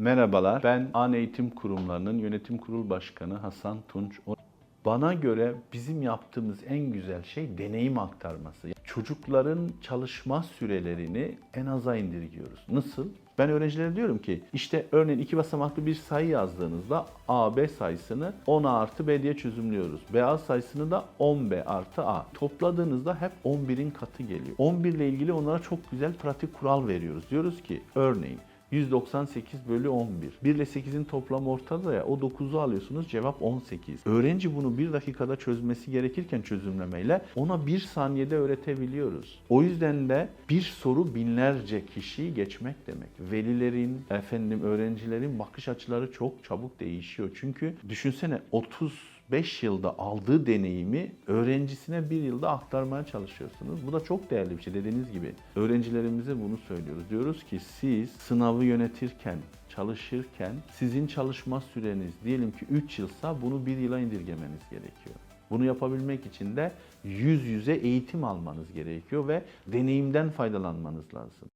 Merhabalar, ben An Eğitim Kurumlarının Yönetim Kurul Başkanı Hasan Tunç. Bana göre bizim yaptığımız en güzel şey deneyim aktarması. Çocukların çalışma sürelerini en aza indirgiyoruz. Nasıl? Ben öğrencilere diyorum ki işte örneğin iki basamaklı bir sayı yazdığınızda A, B sayısını 10 artı B diye çözümlüyoruz. B A sayısını da 10B artı A. Topladığınızda hep 11'in katı geliyor. 11 ile ilgili onlara çok güzel pratik kural veriyoruz. Diyoruz ki örneğin 198 bölü 11. 1 ile 8'in toplamı ortada ya o 9'u alıyorsunuz cevap 18. Öğrenci bunu 1 dakikada çözmesi gerekirken çözümlemeyle ona 1 saniyede öğretebiliyoruz. O yüzden de bir soru binlerce kişiyi geçmek demek. Velilerin, efendim öğrencilerin bakış açıları çok çabuk değişiyor. Çünkü düşünsene 30 5 yılda aldığı deneyimi öğrencisine bir yılda aktarmaya çalışıyorsunuz. Bu da çok değerli bir şey dediğiniz gibi. Öğrencilerimize bunu söylüyoruz. Diyoruz ki siz sınavı yönetirken, çalışırken sizin çalışma süreniz diyelim ki 3 yılsa bunu bir yıla indirgemeniz gerekiyor. Bunu yapabilmek için de yüz yüze eğitim almanız gerekiyor ve deneyimden faydalanmanız lazım.